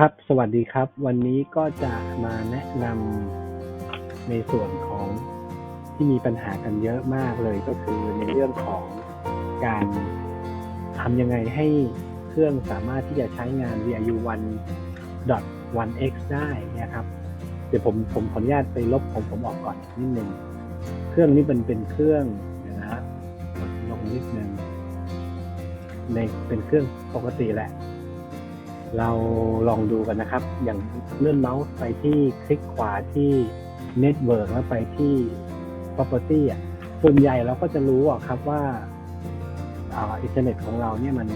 ครับ สวัสดีครับ วันนี้ก็จะมาแนะนำในส่วนของที่มีปัญหากันเยอะมากเลยก็คือในเรื่องของการทำยังไงให้เครื่องสามารถที่จะใช้งาน VIU 1 1x ได้นะครับ เดี๋ยวผมผมขออนุญาตไปลบของผมออกก่อนนิดนึง เครื่องนี้เป็นเป็นเครื่องเดี๋ยวนะกดลงนิดนึงในเป็นเครื่องปกติแหละ เราลองดูกันนะครับ อย่างเลื่อนเมาส์ไปที่คลิกขวาที่ Network แล้วไปที่ Property อะส่วนใหญ่เราก็จะรู้อะครับว่าอ่าอินเทอร์เน็ตของเราเนี่ยมัน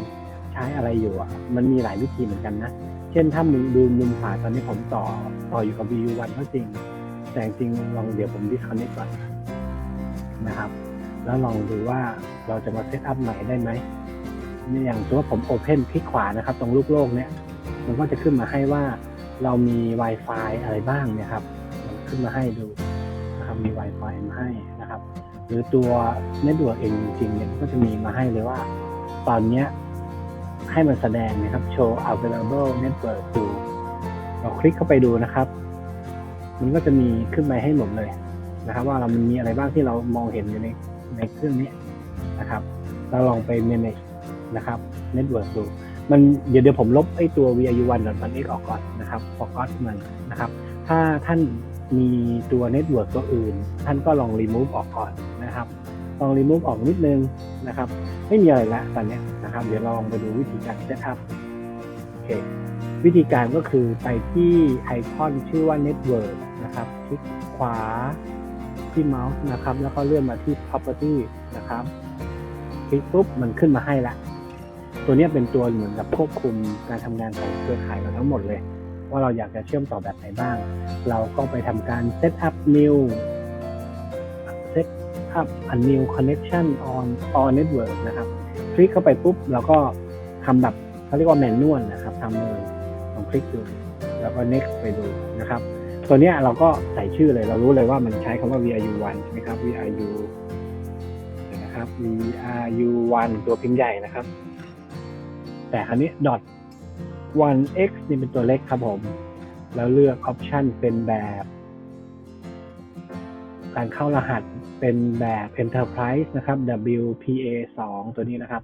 ใช้อะไรอยู่อะ มันมีหลายวิธีเหมือนกันนะ เช่นถ้ามึงดูมุมขวาตอนนี้ผมต่อต่ออยู่กับ VU1 ก็จริง แต่จริงลองเดี๋ยวผม disconnect ก่อนนะครับ แล้วลองดูว่าเราจะมาเซตอัพใหม่ได้ไหมเนี่ยอย่างติว่าผม Open คลิกขวานะครับ ตรงลูกโลกเนี่ย มันก็จะขึ้นมาให้ว่าเรามี Wi-Fi อะไรบ้างเนี่ยครับ มันขึ้นมาให้ดูนะครับมี Wi-Fi มาให้นะครับ หรือตัว Network เองจริงๆเนี่ยก็จะมีมาให้เลยว่า ตอนเนี้ยให้มันแสดงนะครับ show available network ดูเราคลิกเข้าไปดูนะครับ มันก็จะมีขึ้นมาให้หมดเลยนะครับ ว่าเรามันมีอะไรบ้างที่เรามองเห็นอยู่ในในเครื่องนี้นะครับ เราลองไป manage นะครับ network ดู มันเดี๋ยวเดี๋ยวผมลบไอ้ตัว VIU 1 1 x ออกก่อนนะครับ forgot มันนะครับ ถ้าท่านมีตัว network ตัวอื่น ท่านก็ลอง remove ออกก่อนนะครับ ลอง remove ออกนิดนึงนะครับ ไม่มีอะไรละตอนนี้นะครับ เดี๋ยวลองไปดูวิธีการ set up โอเควิธีการก็คือไปที่ไอคอนชื่อว่า network นะครับ คลิกขวาที่เมาส์นะครับ แล้วก็เลื่อนมาที่ property นะครับ คลิกปุ๊บมันขึ้นมาให้ละ ตัวนี้เป็นตัวเหมือนกับควบคุมการทำงานของเครือข่ายเราทั้งหมดเลย ว่าเราอยากจะเชื่อมต่อแบบไหนบ้าง เราก็ไปทำการ set up new set up a new connection on all network นะครับ คลิกเข้าไปปุ๊บเราก็ทำแบบเขาเรียกว่าแมนนวลนะครับทำเลยลองคลิกดูแล้วก็ next ไปดูนะครับ ตัวนี้เราก็ใส่ชื่อเลย เรารู้เลยว่ามันใช้คำว่า VRU 1 ใช่ไหมครับ VRU นะครับ VRU 1 ตัวพิมพ์ใหญ่นะครับ แต่ครั้นี้ dot 1x นี่เป็นตัวเล็กครับผม แล้วเลือก option เป็นแบบ การเข้ารหัสเป็นแบบ enterprise นะครับ WPA 2ตัวนี้นะครับ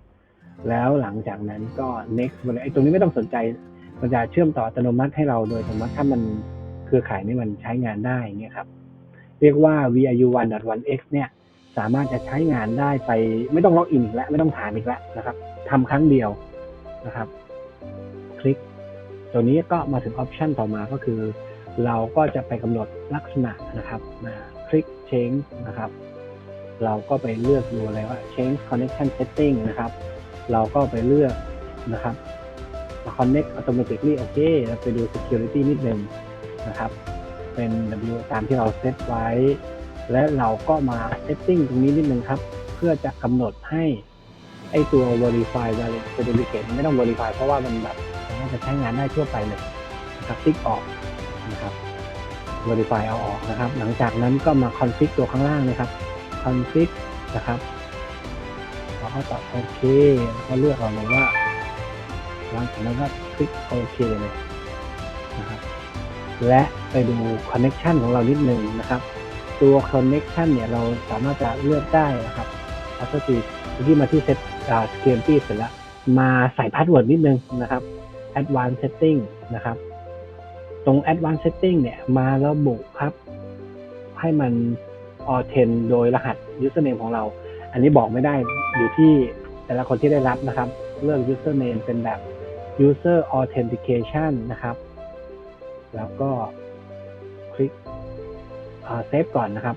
แล้วหลังจากนั้นก็ next ไปเลยไอ้ตรงนี้ไม่ต้องสนใจ มันจะเชื่อมต่ออัตโนมัติให้เราโดยสมมติถ้ามันเครือข่ายนี้มันใช้งานได้เงี้ยครับ เรียกว่า VIU 1.1x เนี่ย สามารถจะใช้งานได้ไป ไม่ต้องล็อกอินอีกแล้ว ไม่ต้องถามอีกแล้วนะครับทำครั้งเดียว นะครับ คลิก ตัวนี้ก็มาถึงออปชันต่อมาก็คือ เราก็จะไปกำหนดลักษณะนะครับนะคลิก change นะครับ เราก็ไปเลือกดูเลยว่า change connection setting นะครับ เราก็ไปเลือกนะครับ connect automatically โอเคเราไปดู security นิดนึงนะครับ เป็น W ตามที่เราเซตไว้ และเราก็มา setting ตรงนี้นิดนึงครับ เพื่อจะกำหนดให้ ไอตัว verify valid certificate ไม่ต้อง verify เพราะว่ามันแบบสามารถจะใช้งานได้ทั่วไปเลยนะครับติ๊กออกนะครับ verify เอาออกนะครับ หลังจากนั้นก็มา config ตัวข้างล่างนะครับ config นะครับเราก็ตัดโอเคแล้วก็เลือกเอาเลยว่าหลังจากนั้นก็คลิกโอเคเลยนะครับ และไปดู connection ของเรานิดหนึ่งนะครับ ตัว connection เนี่ยเราสามารถจะเลือกได้นะครับแล้วก็คือที่มาที่ set security เสร็จแล้ว มาใส่พาสเวิร์ดนิดนึงนะครับ advanced setting นะครับ ตรง advanced setting เนี่ย มาระบุครับ ให้มัน a u t h e n โดยรหัส username ของเรา อันนี้บอกไม่ได้อยู่ที่แต่ละคนที่ได้รับนะครับ เลือก username เป็นแบบ user authentication นะครับ แล้วก็คลิกเซฟก่อนนะครับ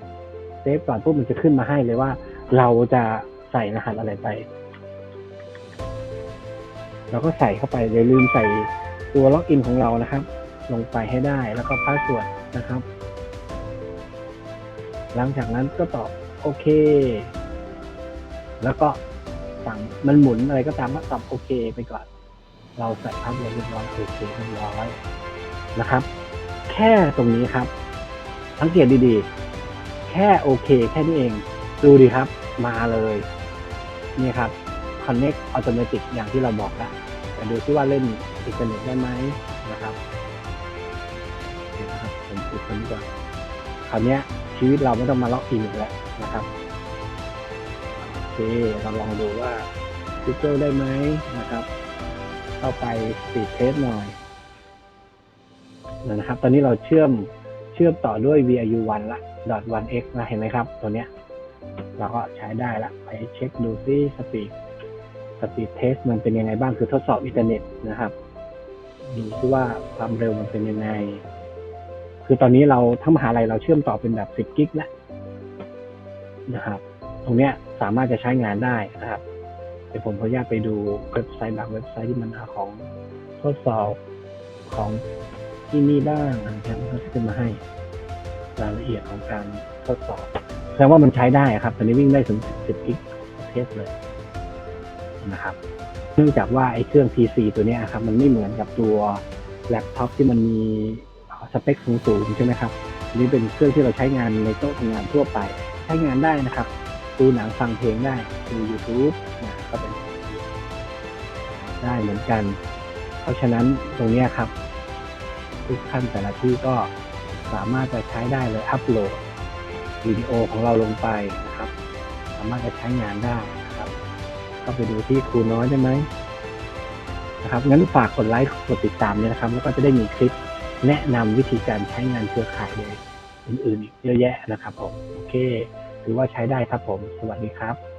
เซฟก่อนปุ๊บมันจะขึ้นมาให้เลยว่า เราจะใส่รหัสอะไรไป เราก็ใส่เข้าไปอย่าลืมใส่ตัวล็อกอินของเรานะครับ ลงไปให้ได้แล้วก็พาสเวิร์ดนะครับ หลังจากนั้นก็ตอบโอเค แล้วก็สั่งมันหมุนอะไรก็ตามก็ตอบโอเคไปก่อน เราใส่พาสเวิร์ดเรียบร้อยโอเคเรียบร้อยนะครับ แค่ตรงนี้ครับสังเกตดีๆ แค่โอเค แค่นี้เอง ดูดีครับ มาเลย นี่ครับ connect automatic อย่างที่เราบอกแล้วแต่ดูซิว่าเล่นอินเทอร์เน็ตได้ไหมนะครับเดี๋ยวนะครับผมปิดตัวนี้ก่อนคราวนี้ชีวิตเราไม่ต้องมาล็อกอินอีกแล้วนะครับโอเคเราลองดูว่า Google ได้ไหมนะครับ เข้าไปสีเทสหน่อยนะครับ ตอนนี้เราเชื่อมเชื่อมต่อด้วย VIU 1 ละ .1x นะเห็นไหมครับ ตัวเนี้ยเราก็ใช้ได้ละ ไปเช็คดูซิสปีด สปีดเทสมันเป็นยังไงบ้างคือทดสอบอินเทอร์เน็ตนะครับดูว่าความเร็วมันเป็นยังไง คือตอนนี้เราทั้งมหาลัยเราเชื่อมต่อเป็นแบบ 10 กิกแล้วนะครับ ตรงเนี้ยสามารถจะใช้งานได้นะครับ เดี๋ยวผมขออนุญาตไปดูเว็บไซต์บางเว็บไซต์ที่มันของทดสอบของที่นี่บ้างนะครับมันก็จะขึ้นมาให้รายละเอียดของการทดสอบ แสดงว่ามันใช้ได้ครับ ตอนนี้วิ่งได้ถึง 10 กิกเทสเลย นะครับ เนื่องจากว่าไอ้เครื่อง PC ตัวนี้ครับมันไม่เหมือนกับตัวแล็ปท็อปที่มันมีสเปคสูงๆใช่ไหมครับนนี้เป็นเครื่องที่เราใช้งานในโต๊ะทำงานทั่วไป ใช้งานได้นะครับดูหนังฟังเพลงได้ดู YouTube นะก็เป็นได้เหมือนกัน เพราะฉะนั้นตรงนี้ครับทุกท่านแต่ละที่ก็สามารถจะใช้ได้เลยอัปโหลดวิดีโอของเราลงไปนะครับ สามารถจะใช้งานได้ ก็ไปดูที่ครูน้อยได้ไหมนะครับงั้นฝากกดไลค์กดติดตามเนี่ยนะครับ แล้วก็จะได้มีคลิปแนะนำวิธีการใช้งานเครือข่ายเลยอื่นๆอีกเยอะแยะนะครับผมโอเคถือว่าใช้ได้ครับผม สวัสดีครับ